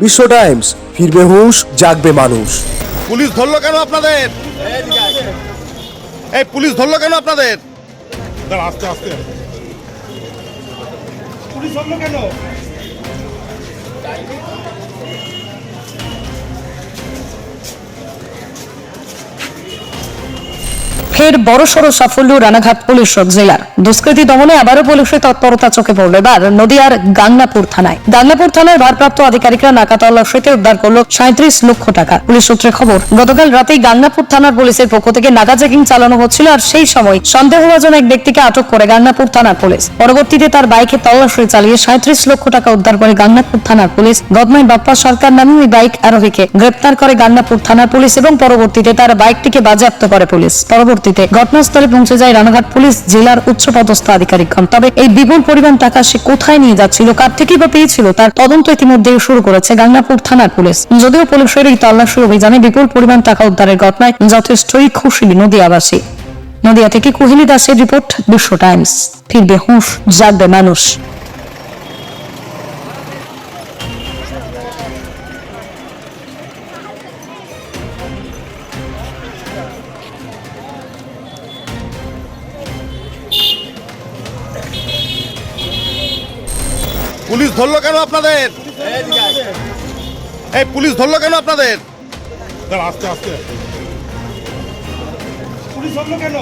বিশ্ব টাইমস, ফিরবে হুঁশ, জাগবে মানুষ। পুলিশ ধরলো কেন আপনাদের? এই পুলিশ ধরলো কেন আপনাদের? আস্তে আস্তে। পুলিশ ধরলো কেন? ফের বড়সড় সাফল্য রানাঘাট পুলিশ জেলার। দুষ্কৃতী দমনে আবারও পুলিশের তৎপরতা চোখে পড়ল। এবার নদিয়ার গাংনাপুর থানায়। গাংনাপুর থানার ভারপ্রাপ্ত আধিকারিকরা নাকা তল্লাশিতে উদ্ধার করল সাঁত্রিশ লক্ষ টাকা। পুলিশ সূত্রে খবর, গতকাল রাতেই গাংনাপুর থানার পুলিশের পক্ষ থেকে নাকা চেকিং চালানো হচ্ছিল আর সেই সময় সন্দেহভাজন এক ব্যক্তিকে আটক করে গাংনাপুর থানার পুলিশ। পরবর্তীতে তার বাইকে তল্লাশি চালিয়ে সাঁত্রিশ লক্ষ টাকা উদ্ধার করে গাংনাপুর থানার পুলিশ। গদমাই বাপ্পা সরকার নামে ওই বাইক আরোহীকে গ্রেপ্তার করে গাংনাপুর থানার পুলিশ এবং পরবর্তীতে তার বাইকটিকে বাজেয়াপ্ত করে পুলিশ। পরবর্তীতে ঘটনাস্থলে পৌঁছে যায় রানাঘাট পুলিশ, জেলার উচ্চপদস্থ আধিকারিকগণ। তবে এই বিপুল পরিমাণ টাকা সে কোথায় নিয়ে যাচ্ছিল, কার থেকে বা পেয়েছিল, তার তদন্ত ইতিমধ্যে শুরু করেছে গাংনাপুর থানার পুলিশ। যদিও পুলিশের এই তল্লাশি অভিযানে বিপুল পরিমাণ টাকা উদ্ধারের ঘটনায় যথেষ্টই খুশি নদিয়াবাসী। নদিয়া থেকে কোহেলি দাসের রিপোর্ট, বিশ্ব টাইমস। ফিরবে হুঁশ, জাগবে মানুষ। পুলিশ ধরলো কেন আপনাদের? এই পুলিশ ধরলো কেন আপনাদের? আস্তে আস্তে। পুলিশ ধরলো কেন?